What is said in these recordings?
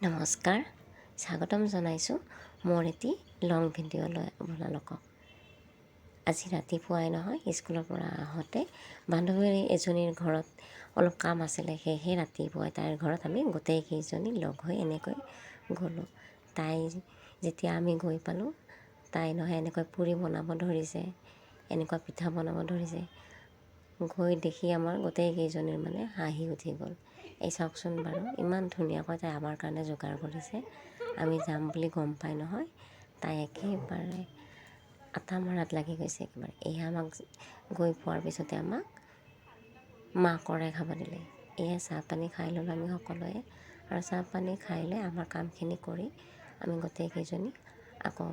নমস্কাৰ, স্বাগতম জনাইছোঁ মোৰ এটি লং ভিডিঅ'লৈ আপোনালোকক। আজি ৰাতিপুৱাই নহয়, স্কুলৰ পৰা আহোঁতে বান্ধৱী এজনীৰ ঘৰত অলপ কাম আছিলে, সেয়েহে ৰাতিপুৱাই তাইৰ ঘৰত আমি গোটেইকেইজনী লগ হৈ এনেকৈ গ'লোঁ। তাই যেতিয়া আমি গৈ পালোঁ, তাই নহয় এনেকৈ পুৰি বনাব ধৰিছে, এনেকুৱা পিঠা বনাব ধৰিছে। গৈ দেখি আমাৰ গোটেইকেইজনীৰ মানে হাঁহি উঠি গ'ল। এই চাওকচোন বাৰু, ইমান ধুনীয়াকৈ তাই আমাৰ কাৰণে যোগাৰ কৰিছে। আমি যাম বুলি গম পাই নহয়, তাই একেবাৰে আটা মৰাত লাগি গৈছে একেবাৰে। এয়া আমাক গৈ পোৱাৰ পিছতে আমাক মাকৰে খাব দিলে। এয়া চাহ পানী খাই ল'লোঁ আমি সকলোৱে আৰু চাহ পানী খাই লৈ আমাৰ কামখিনি কৰি আমি গোটেইকেইজনী আকৌ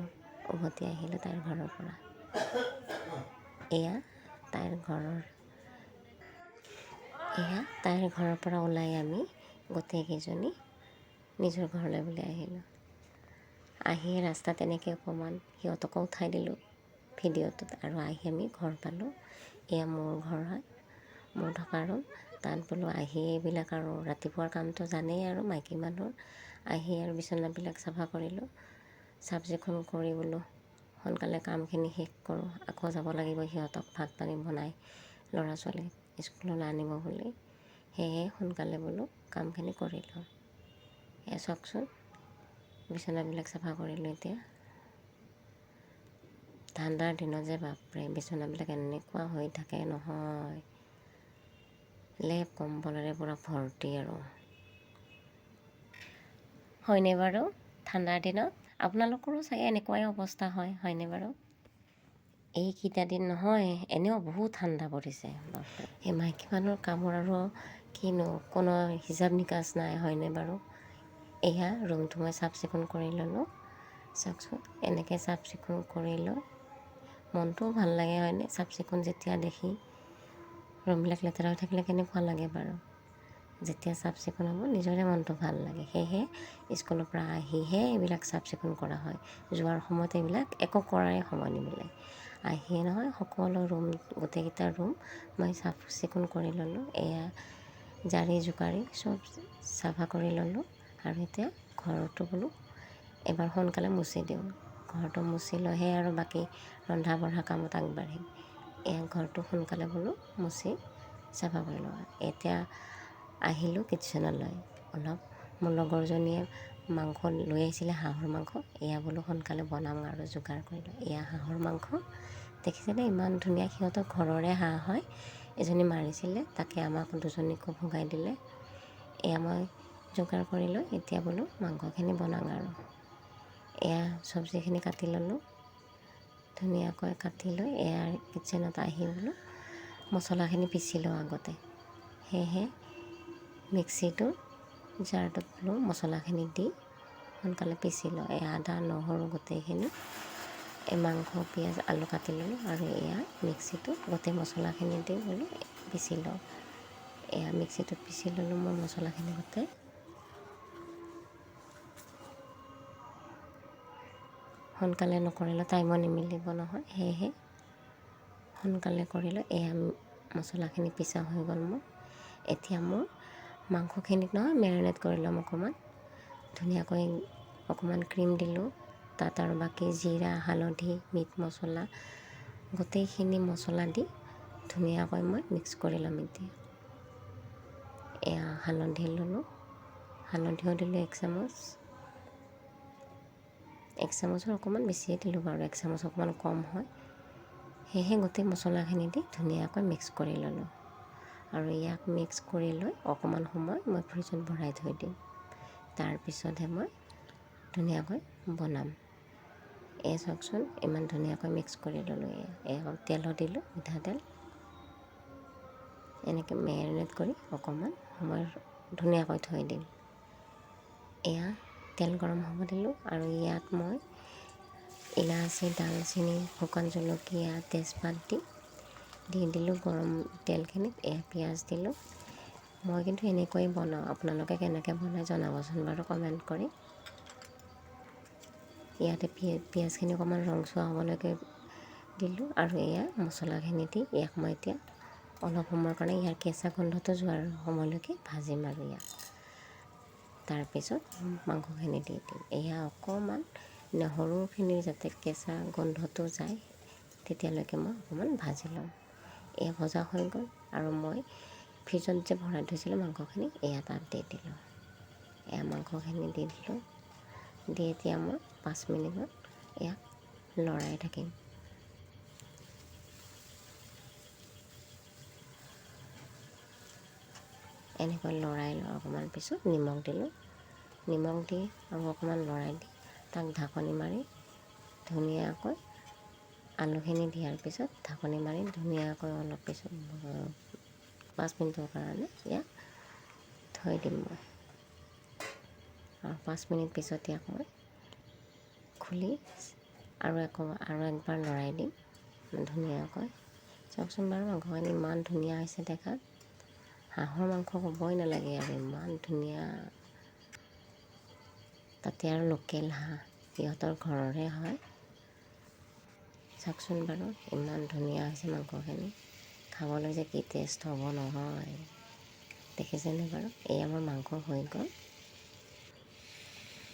উভতি আহিলোঁ তাইৰ ঘৰৰ পৰা। এয়া তাইৰ ঘৰৰ এয়া তাইৰ ঘৰৰ পৰা ওলাই আমি গোটেইকেইজনী নিজৰ ঘৰলৈ বুলি আহিলোঁ। আহি ৰাস্তাত এনেকৈ অকণমান সিহঁতকো উঠাই দিলোঁ ভিডিঅ'টোত আৰু আহি আমি ঘৰ পালোঁ। এয়া মোৰ ঘৰ হয় মোৰ থকা ৰুম তাত বোলো আহি এইবিলাক আৰু ৰাতিপুৱাৰ কামটো জানেই আৰু মাইকী মানুহৰ আহি আৰু বিচনাবিলাক চাফা কৰিলোঁ চাফ চিকুণ কৰি বোলো সোনকালে কামখিনি শেষ কৰোঁ আকৌ যাব লাগিব সিহঁতক ভাত পানী বনাই ল'ৰা ছোৱালীক স্কুললৈ আনিব বুলি সেয়ে সোনকালে বোলো কামখিনি কৰি লওঁ। এয়া চাওকচোন বিচনাবিলাক চাফা কৰিলোঁ এতিয়া। ঠাণ্ডাৰ দিনত যে বাপৰে বিচনাবিলাক এনেকুৱা হৈ থাকে নহয়। লেপ কম্বলেৰে পূৰা ভৰ্তি আৰু। হয়নে বাৰু? ঠাণ্ডাৰ দিনত আপোনালোকৰো চাগে এনেকুৱাই অৱস্থা হয় হয়নে বাৰু? এইকেইটা দিন নহয়, এনেও বহুত ঠাণ্ডা পৰিছে। এই মাইকী মানুহৰ কামৰ আৰু কিনো, কোনো হিচাপ নিকাচ নাই, হয়নে বাৰু? এয়া ৰুমটো মই চাফ চিকুণ কৰি ল'লোঁ। চাওকচোন, এনেকৈ চাফ চিকুণ কৰি লৈ, মনটোও ভালো লাগে, হয়নে? চাফ চিকুণ যেতিয়া দেখি ৰুমবিলাক লেতেৰা হৈ থাকিলে কেনেকুৱা লাগে বাৰু? যেতিয়া চাফ চিকুণ হ'ব, নিজৰে মনটো ভালো লাগে। সেয়েহে, স্কুলৰ পৰা আহিহে এইবিলাক চাফ চিকুণ কৰা হয়। যোৱাৰ সময়ত এইবিলাক একো কৰাই সময় নিমিলে। আহিয়ে নহয়, সকলো ৰুম, গোটেইকেইটা ৰুম মই চাফ চিকুণ কৰি ল'লোঁ, এয়া জাৰি জোকাৰি চব চাফা কৰি ল'লোঁ আৰু এতিয়া ঘৰটো বোলো এবাৰ সোনকালে মুচি দিওঁ। ঘৰটো মুচি লৈহে আৰু বাকী ৰন্ধা বঢ়া কামত আগবাঢ়িম। এয়া ঘৰটো সোনকালে বোলো মুচি চাফা কৰি লওঁ। এতিয়া আহিলোঁ কিটচেনলৈ অলপ মোৰ লগৰজনীয়ে মাংস লৈ আহিছিলে, হাঁহৰ মাংস। এয়া বোলো সোনকালে বনাম আৰু যোগাৰ কৰি লওঁ এয়া হাঁহৰ মাংস। দেখিছেনে ইমান ধুনীয়া সিহঁতৰ ঘৰৰে হাঁহ হয়। এজনী মাৰিছিলে, তাকে আমাক দুজনীকো ভগাই দিলে। এয়া মই যোগাৰ কৰি লৈ এতিয়া বোলো মাংসখিনি বনাওঁ আৰু। এয়া চব্জিখিনি কাটি ল'লোঁ। ধুনীয়াকৈ কাটি লৈ এয়া কিটচেনত আহি বোলো মছলাখিনি পিচি লওঁ আগতে। সেয়েহে মিক্সিটো জাৰটোত বোলো মছলাখিনি দি সোনকালে পিচি লওঁ এই আদা, নহৰু গোটেইখিনি, এই মাংস, পিঁয়াজ, আলু কাটি ল'লোঁ আৰু এয়া মিক্সিটোত গোটেই মছলাখিনি দি বোলো পিচি লওঁ। এয়া মিক্সিটোত পিচি ল'লোঁ মই মছলাখিনি গোটেই। সোনকালে নকৰিলে টাইমো নিমিলিব নহয়, সেয়েহে সোনকালে কৰিলোঁ এয়া মছলাখিনি পিছা হৈ গ'ল মোৰ। এতিয়া মোৰ মাংসখিনিক নহয় মেৰিনেট কৰি ল'ম অকণমান। ধুনীয়াকৈ অকণমান ক্ৰীম দিলোঁ। তাত আৰু বাকী জিৰা হালধি মিট মছলা গোটেইখিনি মছলা দি ধুনীয়াকৈ মই মিক্স কৰি ল'ম এতিয়া। এয়া হালধি ল'লোঁ। হালধিও দিলোঁ এক চামুচ। এক চামুচৰ অকণমান বেছিয়ে দিলোঁ বাৰু এক চামুচ অকণমান কম হয়। সেয়েহে গোটেই মছলাখিনি দি ধুনীয়াকৈ মিক্স কৰি ল'লোঁ। আৰু ইয়াক মিক্স কৰি লৈ অকণমান সময় মই ফ্ৰিজত ভৰাই থৈ দিম। তাৰপিছতহে মই ধুনীয়াকৈ বনাম। এই চাওকচোন ইমান ধুনীয়াকৈ মিক্স কৰি ল'লোঁ এয়া তেলো দিলোঁ মিঠাতেল এনেকৈ মেৰিনেট কৰি অকণমান সময় ধুনীয়াকৈ থৈ দিম। এয়া তেল গৰম হ'ব দিলোঁ আৰু ইয়াত মই ইলাচি দালচেনি শুকান জলকীয়া তেজপাত দি দি দিলোঁ গৰম তেলখিনিত, এয়া পিঁয়াজ দিলোঁ। মই কিন্তু এনেকৈয়ে বনাওঁ। আপোনালোকে কেনেকৈ বনাই জনাবচোন বাৰু কমেণ্ট কৰি। ইয়াতে পিঁয়াজখিনি অকণমান ৰংচোৱা হ'বলৈকে দিলোঁ আৰু এয়া মছলাখিনি দি ইয়াক মই এতিয়া অলপ সময়ৰ কাৰণে ইয়াৰ কেঁচা গোন্ধটো যোৱাৰ সময়লৈকে ভাজিম আৰু ইয়াক। তাৰপিছত মাংসখিনি দি দিম। এয়া অকণমান নহৰুখিনি যাতে কেঁচা গোন্ধটো যায়, তেতিয়ালৈকে মই অকণমান ভাজি ল'ম। এয়া ভজা হৈ গ'ল আৰু মই ফ্ৰিজত যে ভৰাই থৈছিলোঁ মাংসখিনি এয়া তাত দি দিলোঁ। এয়া মাংসখিনি দি দিলোঁ। দি এতিয়া মই পাঁচ মিনিটত ইয়াক লৰাই থাকিম। এনেকৈ লৰাই লৈ অকণমান পিছত নিমখ দিলোঁ। নিমখ দি আৰু অকণমান লৰাই দি তাক ঢাকনি মাৰি ধুনীয়াকৈ আলুখিনি দিয়াৰ পিছত ঢাকনি মাৰি ধুনীয়াকৈ অলপ পিছত পাঁচ মিনিটৰ কাৰণে ইয়াক থৈ দিম মই। আৰু পাঁচ মিনিট পিছত ইয়াক মই খুলি আৰু আকৌ আৰু একবাৰ লৰাই দিম ধুনীয়াকৈ। চাওকচোন বাৰু মাংসখিনি ইমান ধুনীয়া হৈছে দেখাত হাঁহৰ মাংস ক'বই নালাগে আৰু ইমান ধুনীয়া। তাতে আৰু লোকেল হাঁহ সিহঁতৰ ঘৰৰে হয়। চাওকচোন বাৰু ইমান ধুনীয়া হৈছে মাংসখিনি। খাবলৈ যে কি টেষ্ট হ'ব নহয়। দেখিছেনে বাৰু? এয়া মোৰ মাংস হৈ গ'ল।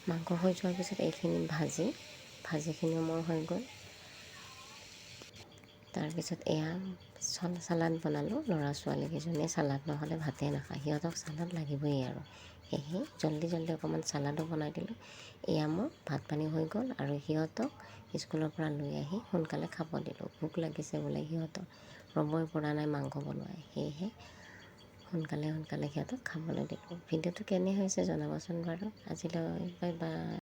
মাংস হৈ যোৱাৰ পিছত এইখিনি ভাজি ভাজিখিনিও মোৰ হৈ গ'ল। তাৰপিছত এয়া চল চালাড বনালোঁ ল'ৰা ছোৱালীকেইজনীয়ে চালাড নহ'লে ভাতেই নাখায়। সিহঁতক চালাড লাগিবই আৰু। সেয়েহে জল্দি জল্দি অকণমান চালাডো বনাই দিলোঁ। এয়া মোৰ ভাত পানী হৈ গ'ল আৰু সিহঁতক স্কুলৰ পৰা লৈ আহি সোনকালে খাব দিলোঁ। ভোক লাগিছে বোলে সিহঁতক। ৰ'বই পৰা নাই মাংস বনোৱাই। সেয়েহে সোনকালে সোনকালে সিহঁতক খাবলৈ দিলোঁ। ভিডিঅ'টো কেনে হৈছে জনাবচোন বাৰু। আজিলৈ বাই বাই